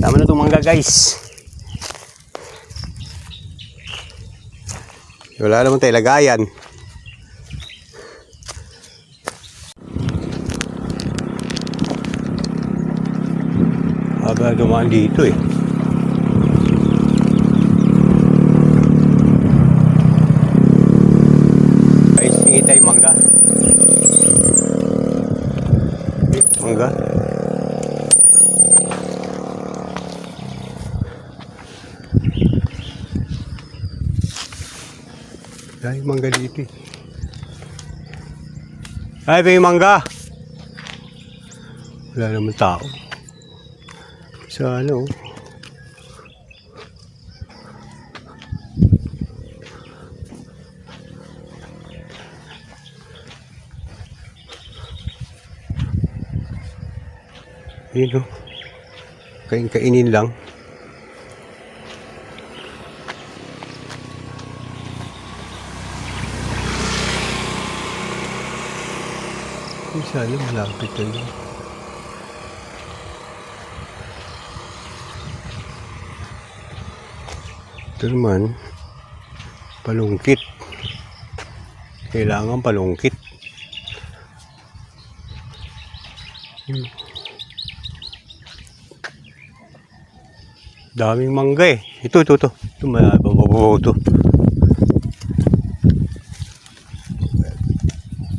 Tama na itong mangga guys. Wala naman tayo lagayan. Aba dumaan dito eh. Guys, tingin tayo mangga. Eh, mangga. Ay, mangga dito. Ay, may mangga. Wala naman tao. Sa ano? Yun o. Kain-kainin lang. Sana malapit yun. Ito naman, palungkit. Kailangan palungkit. Hmm. Daming mangga eh. Ito, ito, ito. Ito, mabababaw ito.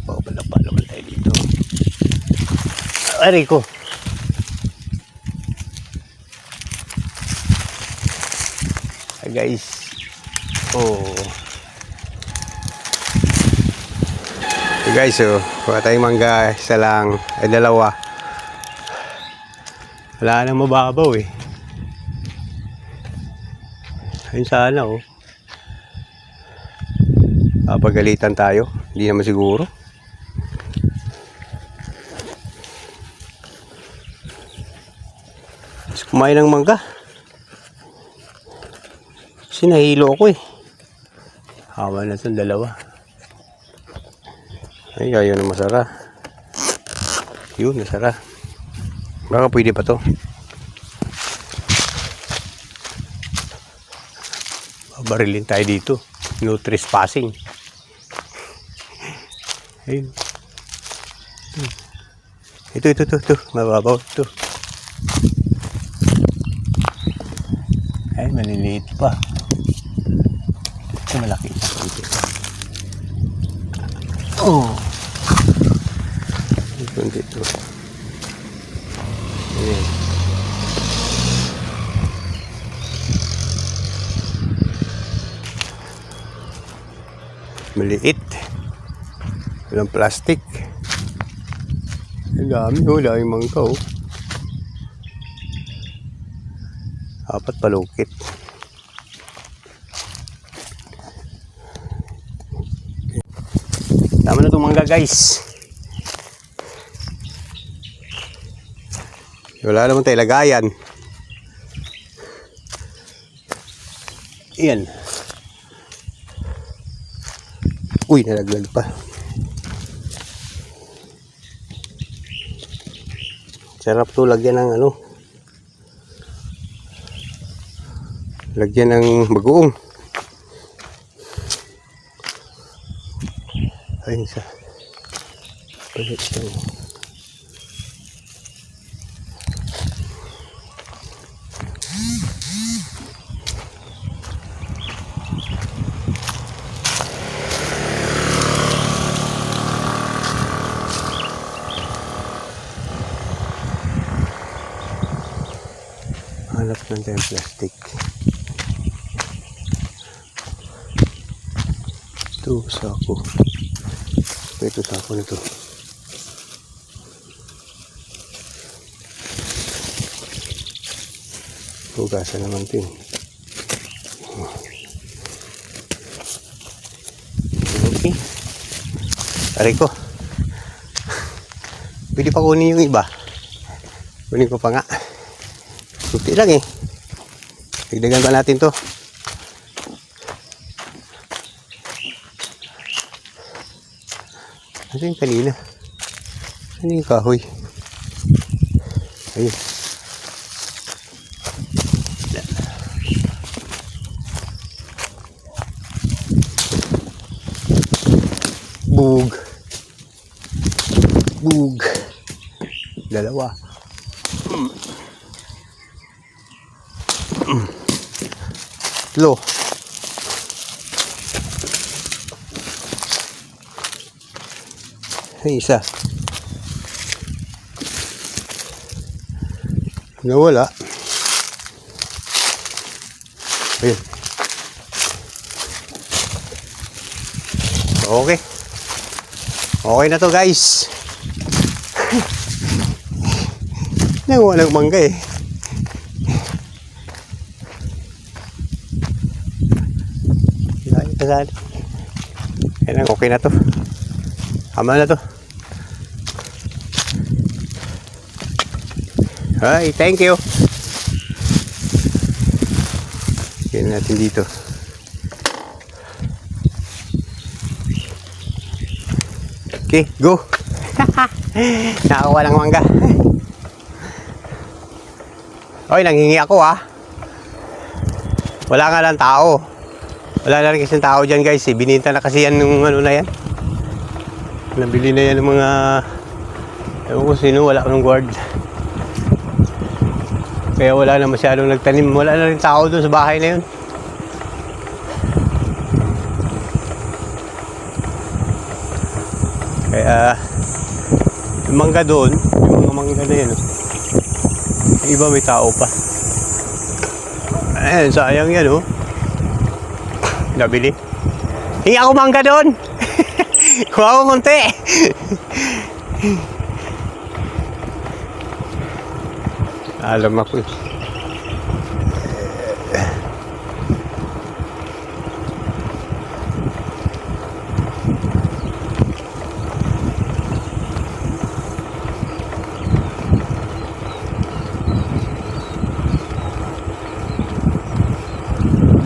Papalapa naman tayo dito. Aray ko. Hi guys. Oh. Hey guys, oh. Kuha tayong mangga. Isa lang. Ay, dalawa. Wala nang mababaw eh. Ayun sana oh. Papagalitan tayo. Hindi naman siguro. Kumain ng mangga. Sinahilo ko eh. Hawa na itong dalawa. Ay, ayaw na masara. Yun, nasara. Baka pwede pa to. Babarilin tayo dito. No trespassing. Ayun. Ito, ito, ito, ito. Mababaw ito. Ay, maliliit pa. Ito malaki konti. Oh. Ito, dito. Ayan. Maliit. Walang plastic. Ang dami, oh. Daming mangga, oh. Apat palukit. Tama na itong mangga guys. Wala naman tayo lagayan. Iyan. Uy, nalaglag pa. Sarap to lagyan ng ano. Lagyan ng bagoong. Ayun sa. Palit siya. Hanap ng tayong plastic. Ito, sako. Ito, sako nito. Hugasan naman eh. Okay. Aray ko. Pwede pa kunin yung iba. Kunin ko pa nga. Kunti lang eh. Dagdagan pa natin to. Ito yung kanina. Ano yung kahoy? Ayun. Bug. Bug. Dalawa. Lo. Isa. Nawala. Ayun. Okay. Okay na to guys. Nanguha ng mangga eh. Ayan okay na to. Tama na to. Hi, thank you. Yan natin dito. Okay, go. Nakakuha ng mangga. Oy, nanghingi ako ah. Wala nga lang tao. Wala na rin kasi tao dyan guys. Eh. Bininta na kasi yan ng ano na yan. Nabili na yan ng mga... Ewan ko sino, wala nung guard. Kaya wala na masyadong nagtanim. Wala na rin tao doon sa bahay na yun. Kaya yung mangga doon, yung mga mangga na oh. yung iba may tao pa. Ayan, sayang yan oh. Nabili. Hingi ako mangga doon. Kuha ko konti. Alam ako eh.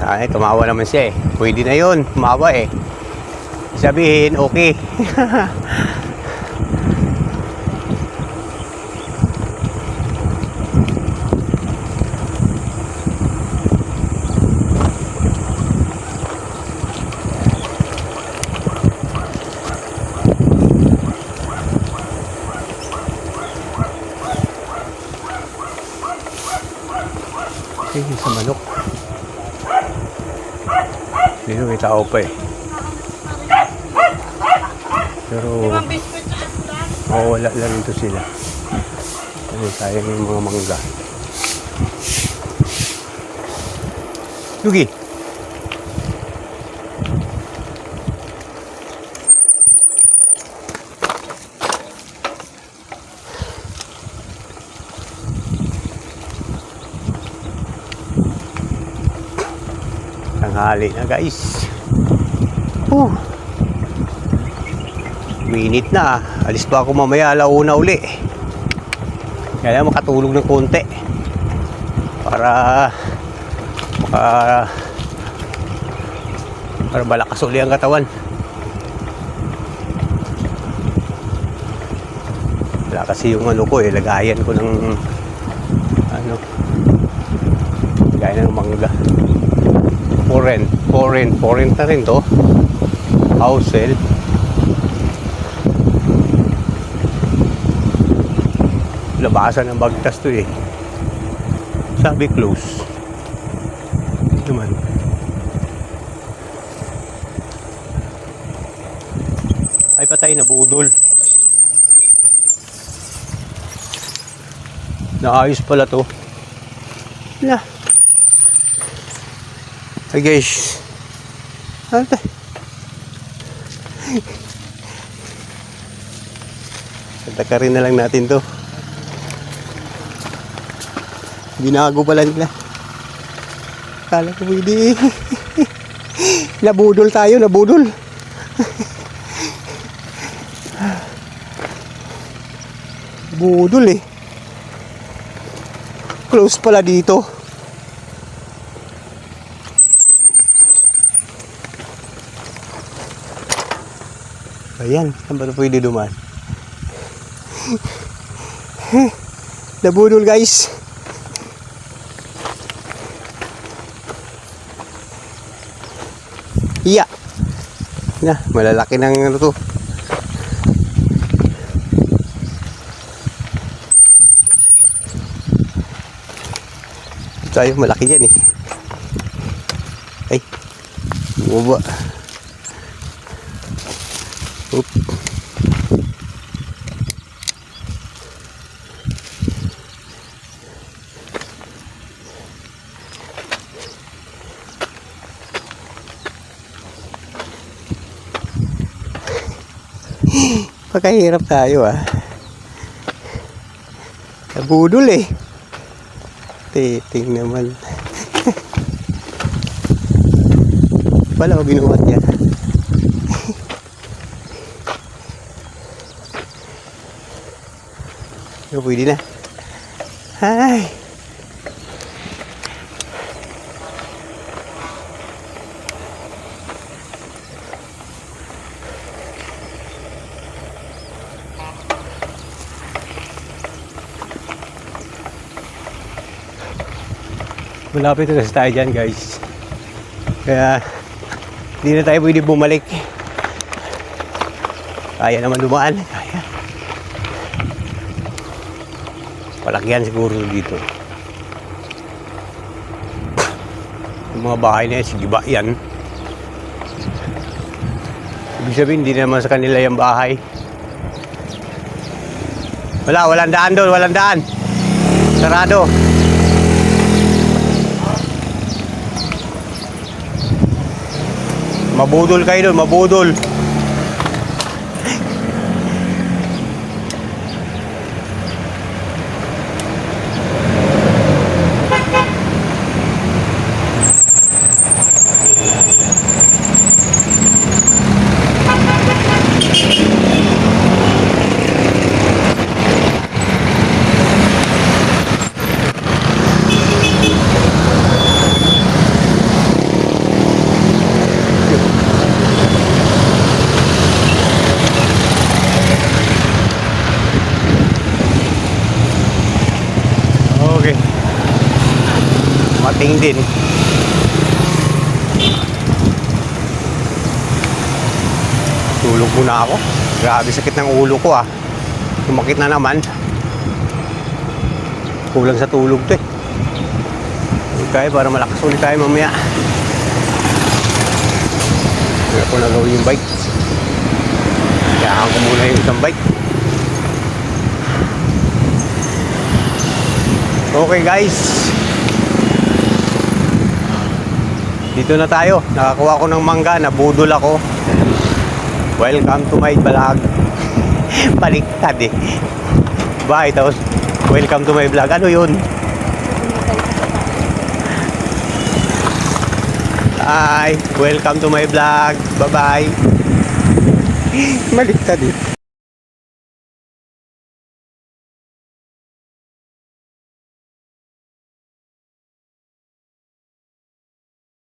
Ay, tumawa naman siya eh. Pwede na yun. Tumawa eh. Sabihin, okay. Ayun sa manok. Dito may tao pa eh. Pero mawawala lang ito sila. Ano sayang yung mga mangga. Yugi! Tanghali na guys. Uh. Minit na. Alis pa ako mamaya alauna uli. Kaya makatulog ng konti. Para maka para malakas uli ang katawan. Wala kasi yung ano ko eh, lagayan ko ng ano lagayan ng mangga foreign, foreign, foreign na rin to. House sale. Labasan ng bagtas to eh. Sabi close. Naman. Ay patay na budol. Naayos pala to. Na. Ay guys. Ano to? Takarin na lang natin to. Binago pala nila. Kala ko pwede. nabudol tayo, nabudol. Budol eh. Close pala dito. Ayan, saan ba pwede dumaan? Nabudol guys. Iya. Na, malalaki ng ano to. Tayo malaki yan eh. Ay. Bumaba. Oop. Pagkahirap tayo ah. Nabudol eh. Titing naman. Wala ko binuhat niya. So, pwede na. Ay. Malapit na tayo dyan guys. Kaya hindi na tayo pwede bumalik. Kaya naman dumaan. Palakyan siguro dito. Yung mga bahay na yan, sige ba yan? Ibig sabihin, hindi naman sa kanila yung bahay. Wala, walang daan doon, walang daan. Sarado. Mabudol kayo doon, mabudol. Okay. Mating din. Tulog muna ako. Grabe sakit ng ulo ko ah. Sumakit na naman. Kulang sa tulog to eh. Okay, para malakas ulit tayo mamaya. Hindi ko na gawin yung bike. Kaya ko muna yung isang bike. Okay guys. Dito na tayo. Nakakuha ko ng mangga. Nabudol ako. Welcome to my vlog. Baliktad eh. Bye. Tapos, welcome to my vlog. Ano yun? Hi. Welcome to my vlog. Bye-bye. Baliktad eh.